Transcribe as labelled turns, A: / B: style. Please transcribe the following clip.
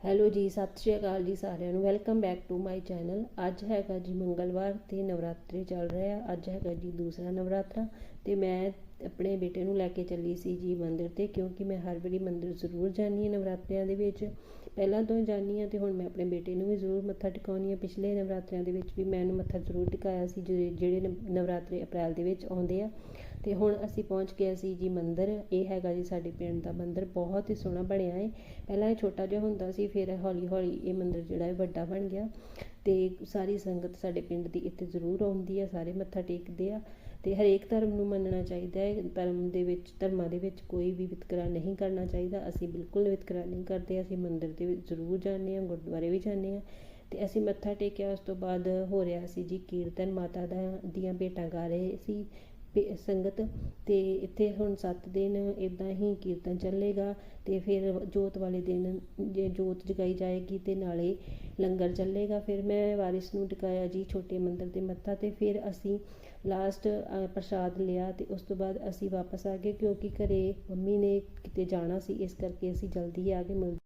A: Hello ਜੀ, ਸਤਿ ਸ਼੍ਰੀ ਅਕਾਲ ਜੀ ਸਾਰਿਆਂ ਨੂੰ। Welcome back to my channel ਅੱਜ ਹੈਗਾ ਜੀ ਮੰਗਲਵਾਰ ਤੇ ਨਵਰਾਤਰੀ ਚੱਲ ਰਿਹਾ ਅੱਜ ਹੈਗਾ ਜੀ ਦੂਸਰਾ ਨਵਰਾਤਰਾ ਤੇ ਮੈਂ ਆਪਣੇ ਬੇਟੇ ਨੂੰ ਲੈ ਕੇ ਚੱਲੀ ਸੀ ਜੀ ਮੰਦਿਰ ਤੇ, ਕਿਉਂਕਿ ਮੈਂ ਹਰ ਵਾਰੀ ਮੰਦਿਰ ਜ਼ਰੂਰ ਜਾਂਦੀ ਹਾਂ ਨਵਰਾਤਰਿਆਂ ਦੇ ਵਿੱਚ। ਪਹਿਲਾਂ ਤੋਂ ਹੀ ਜਾਂਦੀ ਹਾਂ ਤੇ ਹੁਣ ਮੈਂ ਆਪਣੇ ਬੇਟੇ ਨੂੰ ਵੀ ਜ਼ਰੂਰ ਮੱਥਾ ਟਿਕਾਉਣੀ ਆ ਪਿਛਲੇ ਨਵਰਾਤਰਿਆਂ ਦੇ ਵਿੱਚ ਵੀ ਮੈਂ ਇਹਨੂੰ ਮੱਥਾ ਜ਼ਰੂਰ ਟਿਕਾਇਆ ਸੀ ਜਿਹੜੇ ਜਿਹੜੇ ਨਵ- ਨਵਰਾਤਰੇ ਅਪ੍ਰੈਲ ਦੇ ਵਿੱਚ ਆਉਂਦੇ ਆ। ਅਤੇ ਹੁਣ ਅਸੀਂ ਪਹੁੰਚ ਗਏ ਸੀ ਜੀ ਮੰਦਰ, ਇਹ ਹੈਗਾ ਜੀ ਸਾਡੇ ਪਿੰਡ ਦਾ ਮੰਦਰ, ਬਹੁਤ ਹੀ ਸੋਹਣਾ ਬਣਿਆ ਹੈ ਪਹਿਲਾਂ ਇਹ ਛੋਟਾ ਜਿਹਾ ਹੁੰਦਾ ਸੀ, ਫਿਰ ਹੌਲੀ ਹੌਲੀ ਇਹ ਮੰਦਰ ਜਿਹੜਾ ਹੈ ਵੱਡਾ ਬਣ ਗਿਆ ਅਤੇ ਸਾਰੀ ਸੰਗਤ ਸਾਡੇ ਪਿੰਡ ਦੀ ਇੱਥੇ ਜ਼ਰੂਰ ਆਉਂਦੀ ਹੈ ਸਾਰੇ ਮੱਥਾ ਟੇਕਦੇ ਆ ਅਤੇ ਹਰੇਕ ਧਰਮ ਨੂੰ ਮੰਨਣਾ ਚਾਹੀਦਾ ਹੈ ਧਰਮ ਦੇ ਵਿੱਚ, ਧਰਮਾਂ ਦੇ ਵਿੱਚ ਕੋਈ ਵੀ ਵਿਤਕਰਾ ਨਹੀਂ ਕਰਨਾ ਚਾਹੀਦਾ, ਅਸੀਂ ਬਿਲਕੁਲ ਵਿਤਕਰਾ ਨਹੀਂ ਕਰਦੇ, ਅਸੀਂ ਮੰਦਿਰ ਦੇ ਵਿੱਚ ਜ਼ਰੂਰ ਜਾਂਦੇ ਹਾਂ ਗੁਰਦੁਆਰੇ ਵੀ ਜਾਂਦੇ ਹਾਂ ਅਤੇ ਅਸੀਂ ਮੱਥਾ ਟੇਕਿਆ, ਉਸ ਤੋਂ ਬਾਅਦ ਹੋ ਰਿਹਾ ਸੀ ਜੀ ਕੀਰਤਨ ਮਾਤਾ ਦਾ, ਦੀਆਂ ਭੇਟਾਂ ਗਾ ਰਹੇ ਸੀ ਸੰਗਤ ਤੇ ਇੱਥੇ ਹੁਣ 7 ਦਿਨ ਇਦਾਂ ਹੀ ਕੀਰਤਨ ਚੱਲੇਗਾ ਤੇ ਫਿਰ ਜੋਤ ਵਾਲੇ ਦਿਨ ਜੇ ਜੋਤ ਜਗਾਈ ਜਾਏਗੀ ਤੇ ਨਾਲੇ ਲੰਗਰ ਚੱਲੇਗਾ। ਫਿਰ ਮੈਂ ਵਾਰਿਸ ਨੂੰ ਟਿਕਾਇਆ ਜੀ ਛੋਟੇ ਮੰਦਰ ਤੇ ਮੱਥਾ ਤੇ, ਫਿਰ ਅਸੀਂ ਲਾਸਟ ਪ੍ਰਸ਼ਾਦ ਲਿਆ ਤੇ ਉਸ ਤੋਂ ਬਾਅਦ ਅਸੀਂ ਵਾਪਸ ਆ ਗਏ ਕਿਉਂਕਿ ਘਰੇ ਮੰਮੀ ਨੇ ਕਿਤੇ ਜਾਣਾ ਸੀ, ਇਸ ਕਰਕੇ ਅਸੀਂ ਜਲਦੀ ਆ ਕੇ ਮਿਲ